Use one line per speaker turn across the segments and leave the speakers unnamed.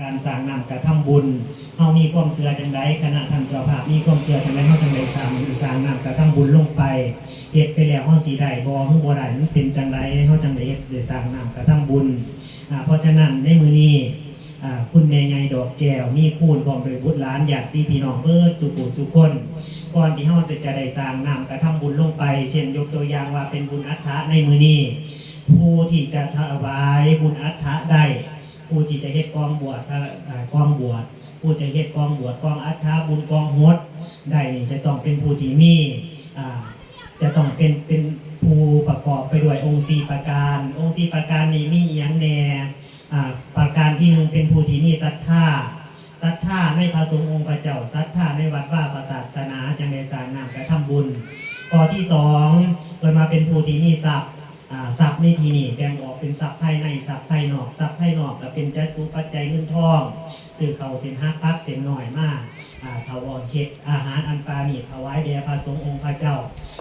การสร้างนำกระทำบุญเฮามีความเสื่อจังไดคณะท่านเจ้าภาพมีความเสื่อจังไดเฮาจังไดสร้างสร้างนำกระทำบุญลงไปเฮ็ดไปแล้วเฮาสิได้บ่เฮาบ่ได้มันเป็นจังไดเฮาจังไดเฮ็ดได้สร้างนำกระทำบุญอ่าเพราะฉะนั้นในมื้อนี้อ่าคุณแม่ใหญ่ดอกแก้วมีคูณพร้อมโดยบุตรหลานญาติพี่น้องเบิดสุขุสุคนก่อนที่เฮาจะได้สร้างนำกระทำบุญลงไป เช่น ยกตัวอย่างว่าเป็นบุญอัฐะในมื้อนี้ผู้ที่จะถวายบุญอัฐะได้ ผู้ที่จะเฮ็ดกองบวชกองบวชผู้จะเฮ็ดกองบวชกองอัฐะบุญกองหดได้นี่จะต้องเป็นผู้ที่มีจะต้องเป็นเป็นผู้ประกอบไปด้วยองค์สีประการ องค์สีประการนี้มีอย่างแน่ประการที่หนึ่งเป็นผู้ที่มีศรัทธาศรัทธาในพระสงฆ์องค์พระเจ้าศรัทธาในวัดว่าประศาสนาจังได้สางนามกระทำบุญข้อที่สองเปิดมาเป็นผู้ที่มีทรัพย์ ทรัพย์ในที่นี้แบ่งออกเป็นทรัพย์ภายในทรัพย์ภายนอกทรัพย์ภายนอกก็เป็นจัตุปัจจัยเงินทอง ซื้อเขาเส้นหักพักเส้นหน่อยมาก ถาวรเค็ดอาหารอันปราณีตถวายแด่พระสงฆ์องค์พระเจ้า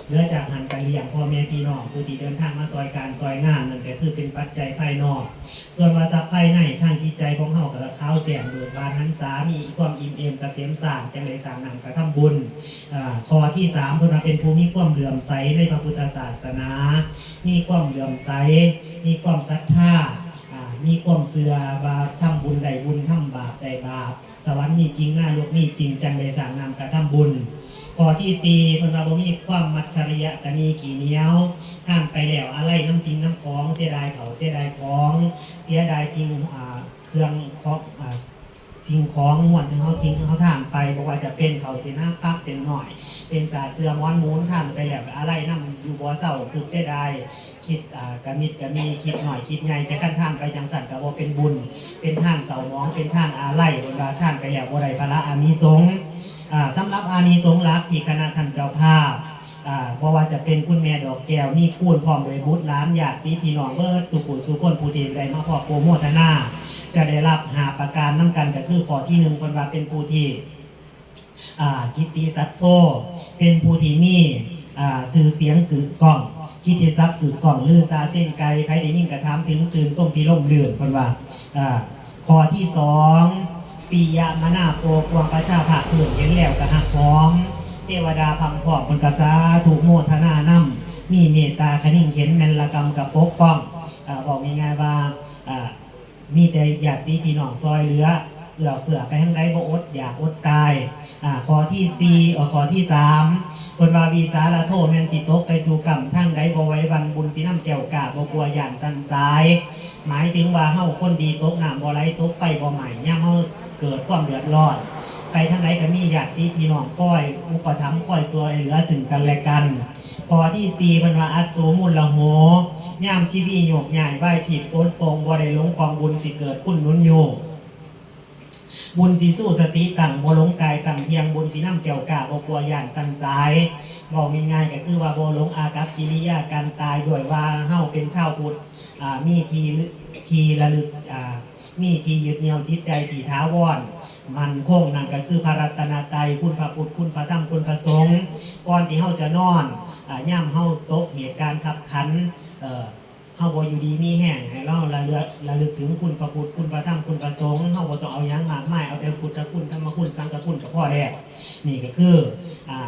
เหลือจากหันกันเลี้ยงพ่อแม่พี่น้องผู้ที่เดินทางมาซอยการซอยงานนั่นก็คือเป็นปัจจัยภายนอก ส่วนวาทรัพภายในทางจิตใจของเฮากับข้าวแจงเบิกบานหันสามีความอิ่มเอมกเกษมสางจังไดสางนำกระทำบุญข้อที่สามเพิ่นว่าเป็นผู้มีความเหลื่อมใสในพระพุทธศาสนา มีความเหลื่อมใส มีความศรัทธา มีความเสื่อว่าทำบุญใดบุญทำบาปใดบาป สวรรค์มีจริงหน้าโลกมีจริงจังใดสร้างนำกระทำบุญข้อที่สี่พิ่นว่าบ่มีความมัจฉริยะตนีขี่เหนียวท่านไปแล้วอะไรน้ำสิ่งน้ำของเสียดายเขาเสียดายของเสียดายสิ่งอ่าเครื่องของอ่าสิ่งของมวลที่เขาทิ้งเขาท่านไปบอกว่าจะเป็นเขาเสียหน้าปักเสียหน่อย เป็นสาเสือม้อนมูนท่านไปแล้วอะไรนั่อยู่บ่เศร้าคือเสียดคิดกระมิดกระมีคิดหน่อยคิดใหญ่จะขั้นท่านไปจังสันกับว่าเป็นบุญ เป็นท่านเสามอง เป็นท่านอาไล่บนดาท่านไปแล้วบ่ได้พระอานิสงส์สำหรับอานิสงส์หลักที่คณะท่านเจ้าภาพเพราะว่าจะเป็นคุณแม่ดอกแก้วนี่คูณพร้อมโดยบุตรล้านญาติพี่น้องเบิร์ดสุขุสุคนผู้ที่ได้มาพอโปรโมทนา จะได้รับหาประการน้ำกันก็คือขอที่หนึ่งคนว่าเป็นผู้ที่ กิตติสัตโทเป็นผู้ที่มีอ่สื่อเสียงกึกก้องกิตติศัพท์กึกก้องลือซาเส้นไกลไผได้ยิ่งกระทำถึงสื่นส้มพีล่มเลือนคนว่าข้อที่สองปียะมนาโปกวงประชาภาคเพื่อนเห็นแล้วกระหักพร้อม เทวดาพังพอกคนกษาถูกโมทนานำมีเมตตาคนิ่งเข็นแมนละกรรมกับปกป้องอบอกง่ายๆว่าอ่ามีแต่อยากตีพี่น้องซอยเหลือเอือเฟือไปทั้งใดบ่อดอยากอดตาย อ่าข้อที่สี่อ่าข้อที่สามคนว่าวีสาละโทแมนสิตกไปสู่กรรมทั้งใดบ่ไว้วันบุญสีน้ำแก้วกาบบ่กลัวย่านสันสาย หมายถึงว่าเฮาคนดีตกน้ำบ่ไหลตกไฟบ่ใหม่ย่ามเฮาเกิดความเดือดร้อนไปทางไหนก็มีญาติพี่น้องก้อยอุปถัมภ์ก้อยซวยเหลือซึ่งกันและกันพอที่สีเพิ่นว่าอัศโสมุลละโหย่ามชีวีโยกใหญ่ไหวฉีดโอนโปงบ่ได้ลงกองบุญสิเกิดคุณนุนโยบุญสีสู้สติตั้งบ่หลง บ่ย่านสันสายบอกง่ายๆก็คือว่าบ่หลงอากับกิริยาการตายด้วยว่าเฮาเป็นชาวพุทธมีทีทีระลึกมีทียึดเหนี่ยวจิตใจที่ท้าวรมันคงนั่นก็คือพระรัตนตรัยคุณพระพุทธคุณพระธรรมคุณพระสงฆ์ก่อนที่เฮาจะนอนอ่าย่ำเฮาตกเหตุการณ์ขับขัน เอ่อเฮาบ่อยู่ดีมีแห้งให้เราระลึกระลึกถึงคุณพระพุทธคุณพระธรรมคุณพระสงฆ์เฮาบ่ต้องเอาหยังมากมายเอาแต่พุทธคุณธรรมคุณสังฆคุณก็พอแล้วนี่ก็คืออ่า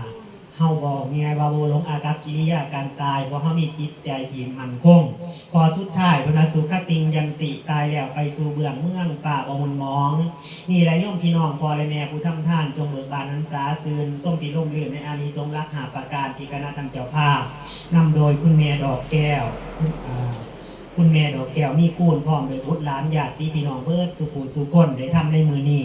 เฮาบอกง่ายๆว่าบ่หลงอากับกิริยาการตายเพราะเฮามีจิตใจที่มั่นคง พอสุดท้ายพนสุขติงยันติตายแล้วไปสู่เบื้องเมืองป่าบมุนมอง นี่แหละโยมพี่น้องพอและแม่ผู้ทำท่าน จงเบิกบานนันสาซืนส้มปีลมเลื่อนในอานิสงส์รักหาประการที่คณะทำเจ้าภาพนำโดยคุณแม่ดอกแก้วคุณแม่ดอกแก้วมีคูณพร้อมโดยบุตรหลานญาติพี่น้องเบิดสุขุสุคนได้ทำในมือนี้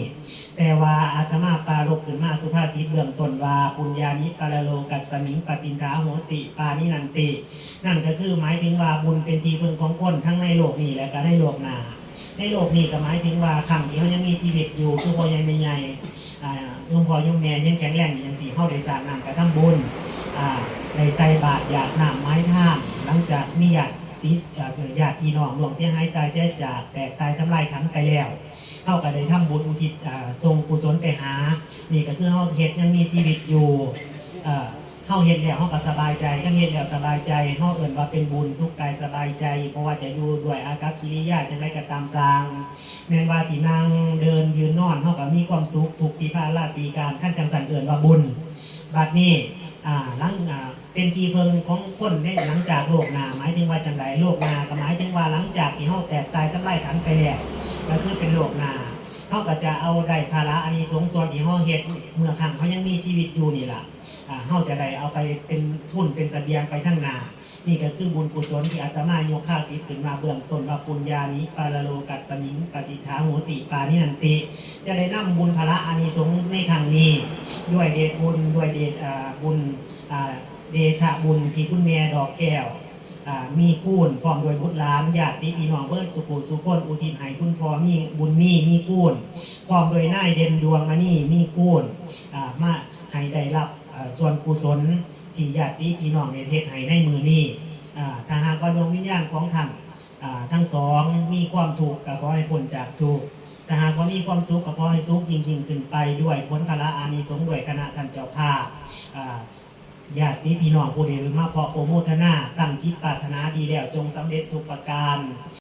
แต่ว่าอาตมาปรารบขึ้น มาสุภาษิตเบื้องต้นว่าปุญญานิปาลโลกัสสมิงปตินทาโหติ ปานินันติ นั่นก็คือหมายถึงว่าบุญเป็นทีพึ่งของคนทั้งในโลกนี้และก็ในโลกหน้าในโลกนี้ก็หมายถึงว่าคำที่เขายังมีชีวิตอยู่คือพอใหญ่แม่ใหญ่อ่าโยมพ่อยมแม่ยังแข็งแรงอยู่ยังสีเข้าได้สร้างนำกระทำบุญอ่าได้ใส่บาตรหยาดน้ำไม้ท่ามหลังจากมีญาติติดอ่าญาติพี่น้องหลวงเสียหายตายเสียจากแตกตายทำลายขันไปแล้ว เข้าก็ได้ำบุญอุทิศทรงกุศลไปหา นี่ก็คือเฮาเฮ็ดยังมีชีวิตอยู่เอ่อเฮาเฮ็ดแล้วเฮาก็สบายใจถ้าเฮ็ดแล้วสบายใจเฮาเอิ้นว่าเป็นบุญสุขกายสบายใจ เพราะว่าจะอยู่ด้วยอากับกิริยาจังไดก็ตามสร้างแม้นว่าสินั่งเดินมีความสุขถูกตีพาลาตีการขั้นจังสันเอื่นว่าบุญบัดนี้อ่าหลังอ่าเป็นทีเพิงของคนในหลังจากโลกนาหมายถึงว่าจังไรโลกนาก็หมายถึงว่าหลังจากที่เฮาแตกตายทำลายขันไปแล้ว ก็คือเป็นโลกหนาเฮาก็จะเอาได้ภาระอันนี้สงส่วนที่เฮาเฮ็ดเมื่อครั้งเขายังมีชีวิตอยู่นี่ล่ะเฮาจะได้เอาไปเป็นทุนเป็นเสบียงไปทั้งนา นี่ก็คือบุญกุศลที่อาตมายกข้าสิบขึ้นมาเบื้องต้นว่าปุญญานิปาลโลกัสมิงปฏิทาโหติปานินันติ จะได้นำบุญพละอานิสงส์ในครั้งนี้ ด้วยเดชบุญด้วยเดชบุญเดชะบุญที่คุณแม่ดอกแก้ว มีคูณพร้อมด้วยบุตรหลานญาติพี่น้องเบิดสุขุสุคนอุทิศให้คุณพ่อมีบุญมีมีคูณพร้อมด้วยนายเด่นดวงมานี่มีคูณอ่ามาให้ได้รับส่วนกุศลที่ญาติพี่น้องในเทศให้ในมือนี้อ่าถ้าหากว่าดวงวิญญาณของท่านทั้งสองมีความถูกข์ก็ขอให้พ้นจากทุกข์แต่หากว่ามีความสุขก็ขอให้สุขยิ่งยิ่งขึ้นไปด้วยผลพละอานิสงส์ด้วยคณะท่านเจ้าภาพ ญาติพี่น้องผู้ใดมาพอโปรโมทนา ตั้งจิตปรารถนาดีแล้วจงสำเร็จทุกประการ